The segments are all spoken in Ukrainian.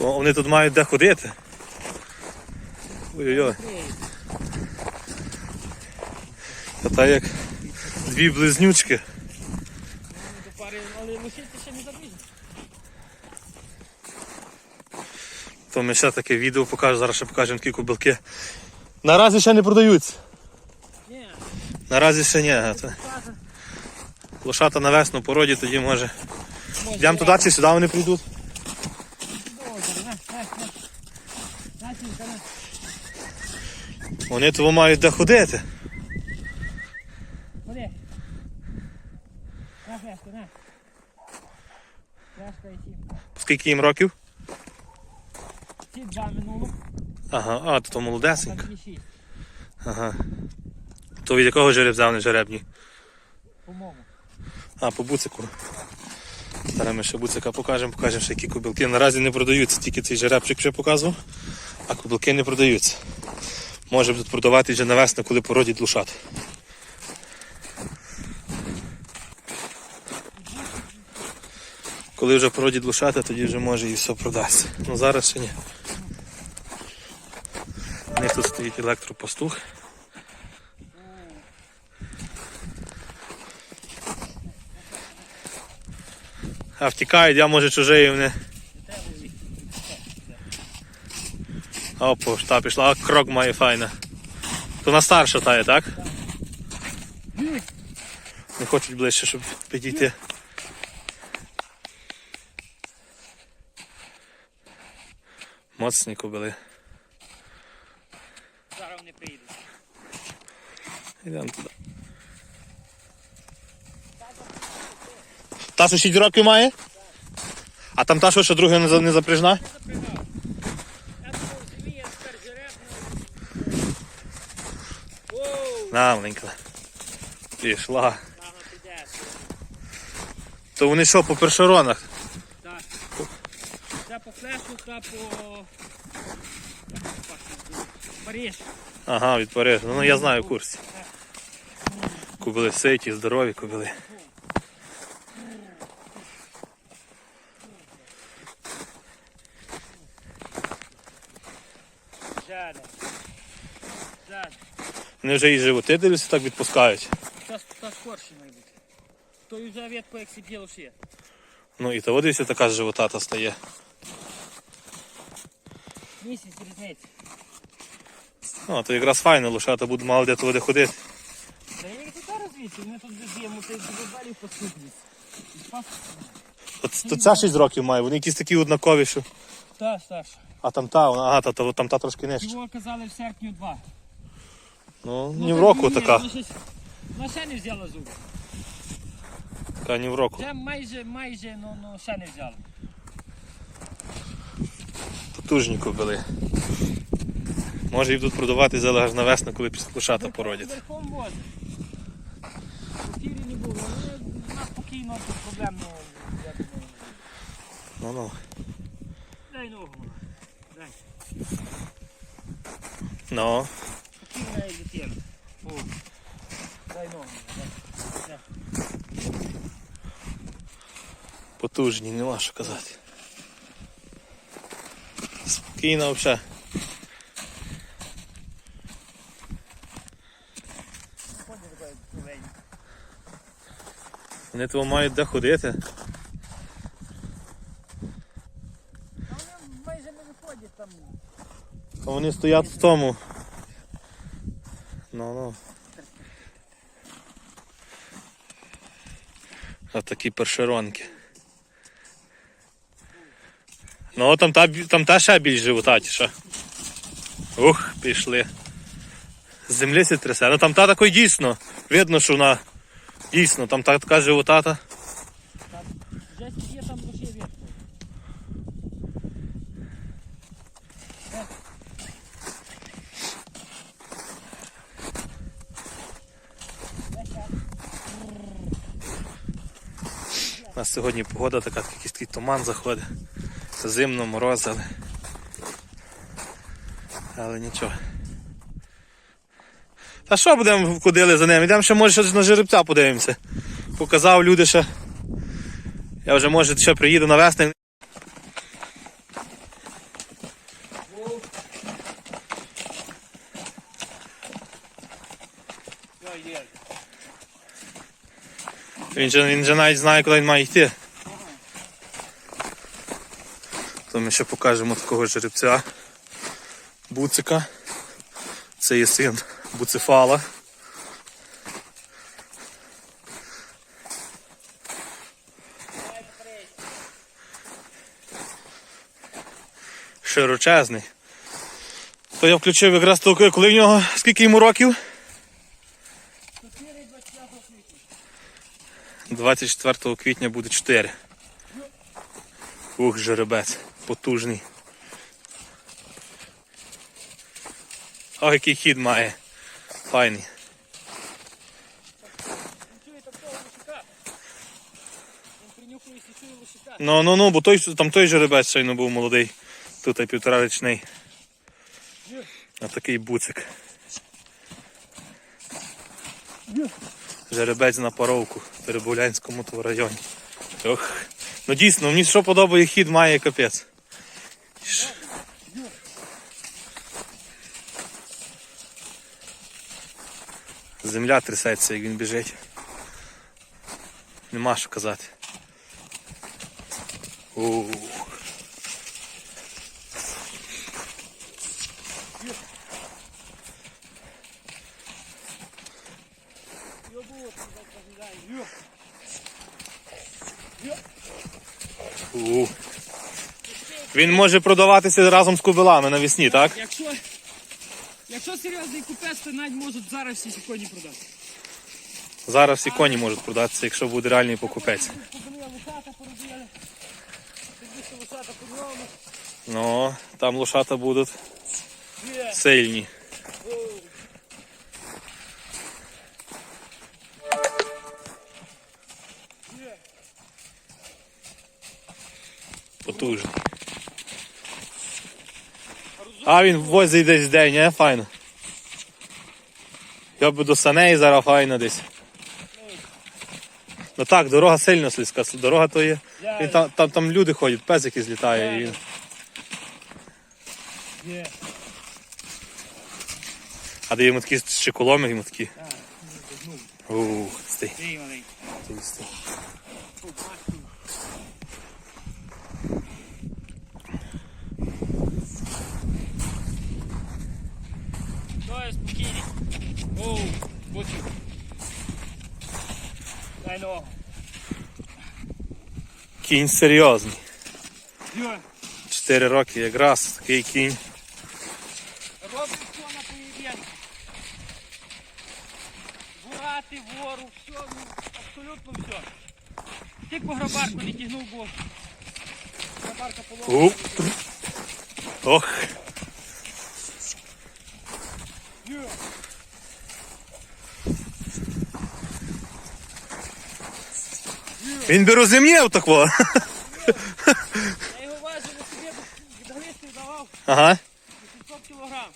О, Вони тут мають де ходити. Ой-ой-ой. Та так як дві близнючки. Ще не забіжить. То ми ще таке відео покажемо, зараз ще покажемо такі кобилки. Наразі ще не продаються. Ні, Наразі ще ні. а Лошата на весну породі, тоді може, Йдемо туди чи сюди вони прийдуть. Добре, на, на, на. Настенька, на. Вони того мають де ходити. Ходи. На, фляшку, на. Фляшка і сім. Скільки їм років? Ці два минуло, Ага, а, то, то шість, Ага. То від якого жеребця вони жеребні? по-моєму. А, по буцику. Зараз ми ще буцика покажемо, покажемо ще які кобилки. Наразі не продаються, тільки цей жеребчик вже показував, а кобилки не продаються. Може будуть продавати вже на весну, коли породять лошат. Коли вже породять лошата, тоді вже може і все продасться. Ну зараз ще ні. У них тут стоїть електропастух. А втікають, я може чужий вони. Опа, та пішла, а крок має файна. То на старша тає, так? Не хочуть ближче, щоб підійти. Моцні кобили. Зараз вони приїдуть. Йдемо туди. Та що 6 років має? А там та що, що друга не, не запряжна? Оу, На, маленька. Пішла. То вони що, по першоронах? Так. Це по флешу та по... Париж. Ага, від Парижа. Ну я знаю в курсі. Кобили ситі, здорові кобили. Жаде. Жаде. Вони вже і животи дивлюся, так відпускають. Та скорше має бути. То вже ветку як сиділо ще. Ну і то дивіться, така з живота стає. Місяць різниці. Ну, то якраз файно, лошата будуть мало де туди ходити. Та я тут розвідти, ми тут доз'ємо, ти додалі поступлюсь. От, то ця 6 років має, вони якісь такі однакові, що. Та, Саша. А там та, вона, ага, та, та, там та трошки нижче. Його казали в серпню два. Ну, Ну, ні в року така. Вона ще не взяла зуби. Така ні в року. Вже майже, майже, ну, ну ще не взяла. Потужні кобили. Може їх будуть продавати але на весну, коли лошата породять. Верхом. У тірі не було, але вона спокійно, тут проблем не. Ну ну. Дай ногу. Дай. Ну. Спокійно як дитина. О. Дай ногу. Потужні, нема що казати. Спокійно взагалі. Вони того мають де ходити. А вони майже не виходять там. А вони стоять в тому. Ну ну. А такі першеронки. Ну там та, там та ще більш животатіша. Ух, пішли. Землі сітрясе. Ну там та такої дійсно. Видно, що вона дійсно, там та така животата. У нас сьогодні погода така, якийсь такий туман заходить. Зимно мороз, але... але нічого. Та що будемо кудили за ним? Йдемо ще може щось на жеребця подивимося. Показав люди ще. Я вже може ще приїду на весни. Yeah. Він же, він же навіть знає, куди він має йти. То ми ще покажемо такого жеребця. Буцика. Це є син Буцефала. Широчезний. То я включив якраз того, коли в нього скільки йому років? 24 квітня буде 4. Ух, жеребець, потужний. О, який хід має. Файний. Ну, ну, ну, бо той, там той жеребець щойно був молодий. Тут і півторарічний. А такий буцик. Жеребець на паровку в Теребулянському то районі. Ох. Ну дійсно, мені що подобає хід має капець. Земля трясеться, як він біжить. Нема що казати. Ух. Його було, це розглядає. Ух. Він може продаватися разом з кубилами навесні, так? Якщо, якщо серйозний купець, то навіть можуть зараз всі ці коні продати. Зараз всі коні можуть продатися, якщо буде реальний покупець. Ну, там лошата будуть сильні. Потужний. А він возить десь день, не? Файно. Я би до саней зараз файно десь. Ну так, дорога сильно слизька. Дорога то є. Він там, там, там люди ходять, пес якийсь літає і він. Є. А де йому такі ще коломи, йому такі. Ух, стій. Стій, стій. Давай спокійні. Оу, будь. Дай ногу. Кінь серйозний. Чотири роки якраз такий кінь. Робить все на поєдинку. Бурати, вору, все, ну, абсолютно все. Тільки по грабарку не тягнув, бо грабарка поломана. Ох. Йо. Він би розумів такого. Я його важив на собі, від давав Ага. 800 кілограм.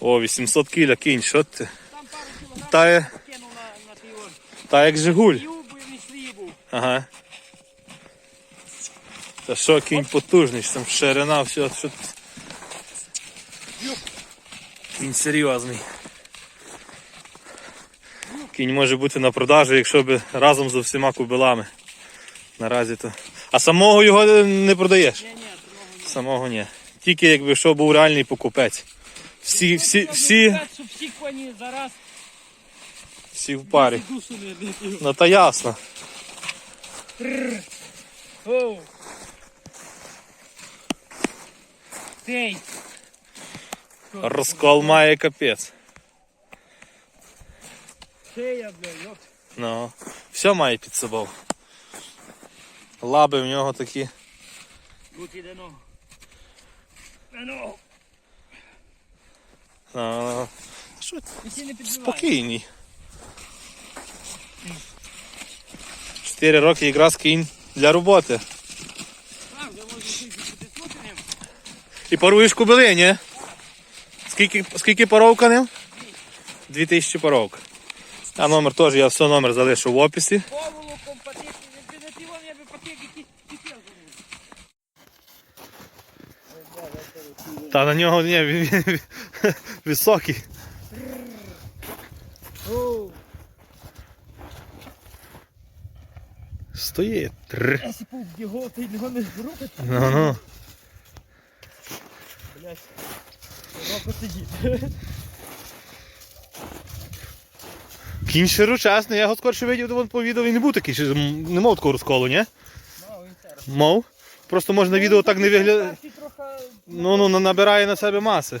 О, 800 кіля кінь, що ти? Там пару кілограм Та є- кинув на, на той. Та як Жигуль. Юбу і не слібу. Ага. Та що кінь потужний, що там ширина, все, що. Кінь серйозний. Кінь може бути на продажу, якщо би разом з усіма кубилами. Наразі то. А самого його не продаєш? Ні, ні. Самого ні. Тільки якби що був реальний покупець. Всі, всі, всі, всі коні зараз всі в парі. Ну та ясно. Розкол має капець. Тея, бля, йоп. Ну, все має під собою. Лаби в нього такі. Тут іде ногу. На ногу. Ну, що І не спокійні. Чотири роки якраз кінь для роботи. А, вже можна щось підтиснути ним. І паруєш кобили, ні? Скільки, скільки паровка ним? Дві тисячі паровка. А номер теж, я все номер залишу в описі. Та на нього ні, він, він, він високий. Стоїть. Я сіпав його, ти його не рухати. Ну ну. Блять. Сидіть. Кінь широчасний, я його скорше видів, вон по відео він не був такий, не мав такого розколу, ні? Ну, він. Мав. Просто може на відео так не виглядає. Ну, ну, ну, набирає на себе маси.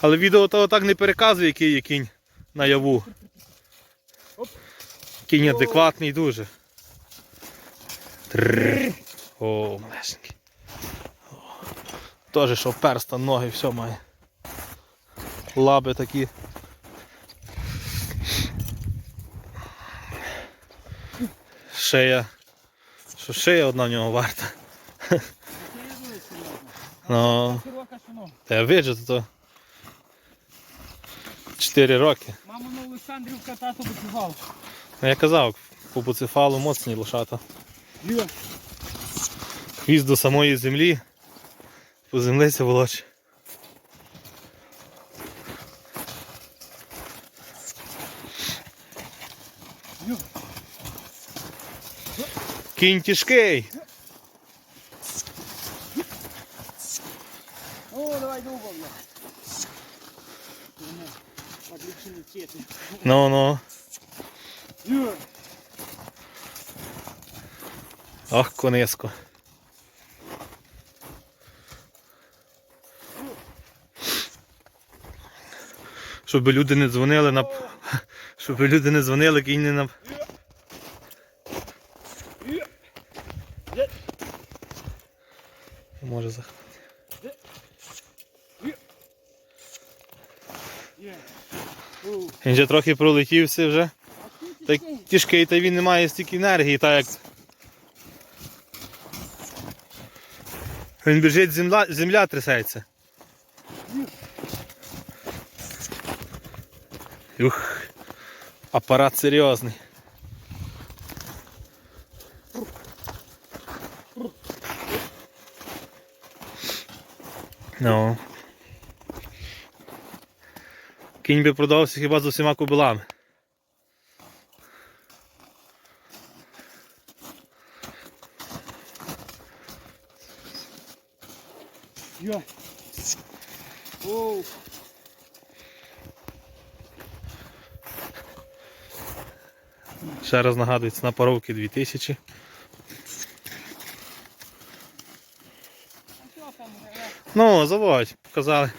Але відео того так не переказує, який є кінь наяву. Кінь адекватний дуже. Трррр. О, малесенький. О. Теж що перста, ноги, все має. Лаби такі. Шея. Що шея одна в нього варта. Ну, та я виджу, то 4 роки. Мама на Олександрівка випивав. Ну я казав, по буцефалу моцні лошата. Хвіст до самої землі. По землиці волоче. Кінь тяжкий. О, давай. Отлично. Ну ну. Ох, кониско. Щоб люди не дзвонили на. Щоб люди не дзвонили, кінь не на. Йо. Є. Може за. Є. У. Він же трохи пролетівся вже. Та тяжкий, та він не має стільки енергії, так як. Він біжить, земля, земля трясеться. Ух, апарат серйозний. Ну. Кінь би продався хіба з усіма кобилами. Йо. Оу. Ще раз нагадую, ціна паровки 2000. А що там? е, Ну, заводь, показали.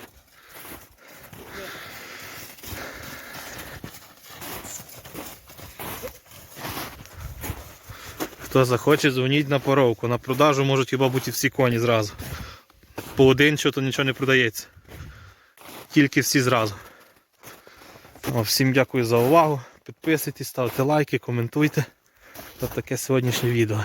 Хто захоче, дзвоніть на поровку. На продажу можуть хіба бути всі коні зразу. По один що то нічого не продається. Тільки всі зразу. О, всім дякую за увагу. Підписуйтесь, ставте лайки, коментуйте. Ось таке сьогоднішнє відео.